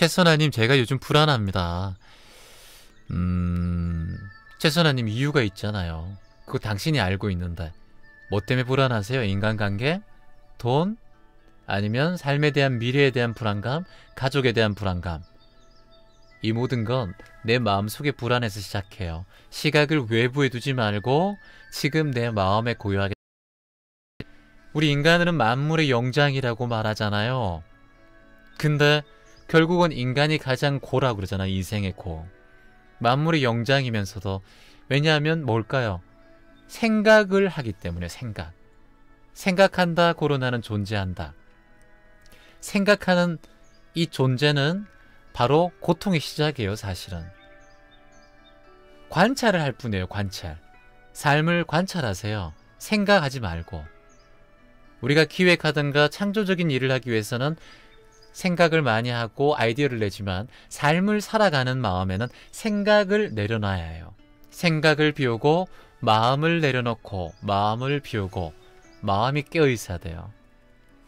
최선아님 제가 요즘 불안합니다. 음... 최선아님 이유가 있잖아요. 그거 당신이 알고 있는데 뭐 때문에 불안하세요? 인간관계? 돈? 아니면 삶에 대한 미래에 대한 불안감? 가족에 대한 불안감? 이 모든 건 내 마음속에 불안해서 시작해요. 시각을 외부에 두지 말고 지금 내 마음에 고요하게 우리 인간은 만물의 영장이라고 말하잖아요. 근데 결국은 인간이 가장 고라고 그러잖아. 인생의 고. 만물의 영장이면서도 왜냐하면 뭘까요? 생각을 하기 때문에 생각. 생각한다 고로나는 존재한다. 생각하는 이 존재는 바로 고통의 시작이에요, 사실은. 관찰을 할 뿐이에요, 관찰. 삶을 관찰하세요. 생각하지 말고. 우리가 기획하든가 창조적인 일을 하기 위해서는 생각을 많이 하고 아이디어를 내지만 삶을 살아가는 마음에는 생각을 내려놔야 해요. 생각을 비우고 마음을 내려놓고 마음을 비우고 마음이 깨어 있어야 돼요.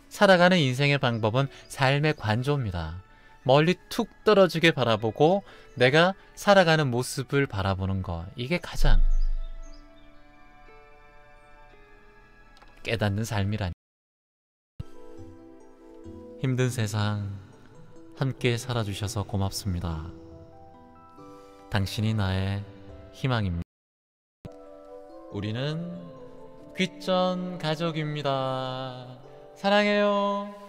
살아가는 인생의 방법은 삶의 관조입니다. 멀리 툭 떨어지게 바라보고 내가 살아가는 모습을 바라보는 거. 이게 가장 깨닫는 삶이라니. 힘든 세상 함께 살아주셔서 고맙습니다. 당신이 나의 희망입니다. 우리는 귀전 가족입니다. 사랑해요.